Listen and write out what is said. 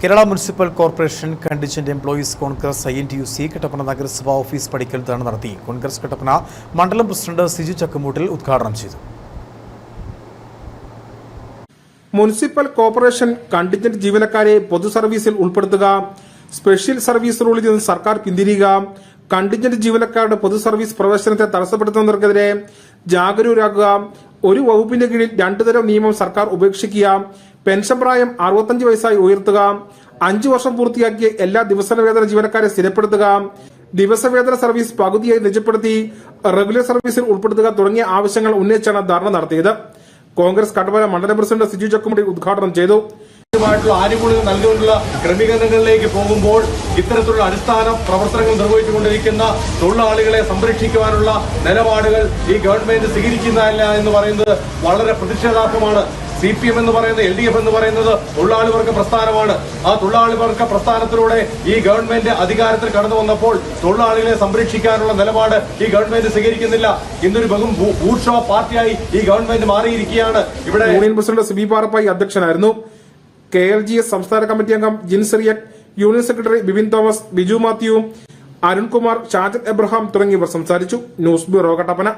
Kerala municipal corporation contingent employees congress I N T U C Kattappana നഗരസഭാ office പടിക്കൽ ധർണ നടത്തി. കോൺഗ്രസ് കട്ടപ്പന മണ്ഡലം president Siju Chakkamoottil ഉദ്ഘാടനം ചെയ്തു. മുനിസിപ്പൽ കോർപ്പറേഷൻ കണ്ടിജന്റ് ജീവനക്കാരെ പൊതു സർവീസിൽ ഉൾപ്പെടുത്തുക സ്പെഷ്യൽ സർവീസ് റൂളിൽ നിന്ന് സർക്കാർ പിന്തിരിയുക കണ്ടിജന്റ് ജീവനക്കാരുടെ പൊതു സർവീസ് പ്രവേശനത്തെ തടസ്സപ്പെടുത്തുന്നവർക്കെതിരെ ജാഗരൂകരാക്കുക ഒരു വകുപ്പിന്റെ കീഴിൽ രണ്ടു തരം നിയമം സർക്കാർ ഉപേക്ഷിക്കുക പെൻഷൻ പ്രായം അറുപത്തഞ്ച് വയസ്സായി ഉയർത്തുക അഞ്ചു വർഷം പൂർത്തിയാക്കിയ എല്ലാ ദിവസവേതന ജീവനക്കാരെ സ്ഥിരപ്പെടുത്തുക ദിവസവേതന സർവീസ് പകുതിയായി നിജപ്പെടുത്തി റെഗുലർ സർവീസിൽ ഉൾപ്പെടുത്തുക തുടങ്ങിയ ആവശ്യങ്ങൾ ഉന്നയിച്ചാണ് ധർണ നടത്തിയത്. കോൺഗ്രസ് കട്ടപ്പന മണ്ഡലം പ്രസിഡന്റ് സിജു ചക്കുമുടി ഉദ്ഘാടനം ചെയ്തു. ആയിട്ടുള്ള ആനുകൂല്യം നൽകിക്കൊണ്ടുള്ള ക്രമീകരണങ്ങളിലേക്ക് പോകുമ്പോൾ ഇത്തരത്തിലുള്ള അടിസ്ഥാന പ്രവർത്തനങ്ങൾ നിർവഹിച്ചുകൊണ്ടിരിക്കുന്ന തൊഴിലാളികളെ സംരക്ഷിക്കുവാനുള്ള നിലപാടുകൾ ഈ ഗവൺമെന്റ് സ്വീകരിക്കുന്നില്ല എന്ന് പറയുന്നത് വളരെ പ്രതിഷേധാർഹമാണ്. സി പി എം എന്ന് പറയുന്നത് എൽ ഡി എഫ് എന്ന് പറയുന്നത് തൊഴിലാളി വർഗ പ്രസ്ഥാനമാണ്. ആ തൊഴിലാളി വർഗ പ്രസ്ഥാനത്തിലൂടെ ഈ ഗവൺമെന്റ് അധികാരത്തിൽ കടന്നു വന്നപ്പോൾ തൊഴിലാളികളെ സംരക്ഷിക്കാനുള്ള നിലപാട് ഈ ഗവൺമെന്റ് സ്വീകരിക്കുന്നില്ല. ഇന്നൊരു ബഹും ഭൂഷോ പാർട്ടിയായി ഈ ഗവൺമെന്റ് മാറിയിരിക്കുകയാണ്. ഇവിടെ union president C P Parappayi അധ്യക്ഷനായിരുന്നു. കെ എൽ ജി എസ് സംസ്ഥാന കമ്മിറ്റി അംഗം ജിൻസെറിയക് യൂണിയൻ സെക്രട്ടറി ബിപിൻ തോമസ് ബിജു മാത്യു അരുൺകുമാർ ഷാജൻ എബ്രഹാം തുടങ്ങിയവർ സംസാരിച്ചു. News bureau Kattappana.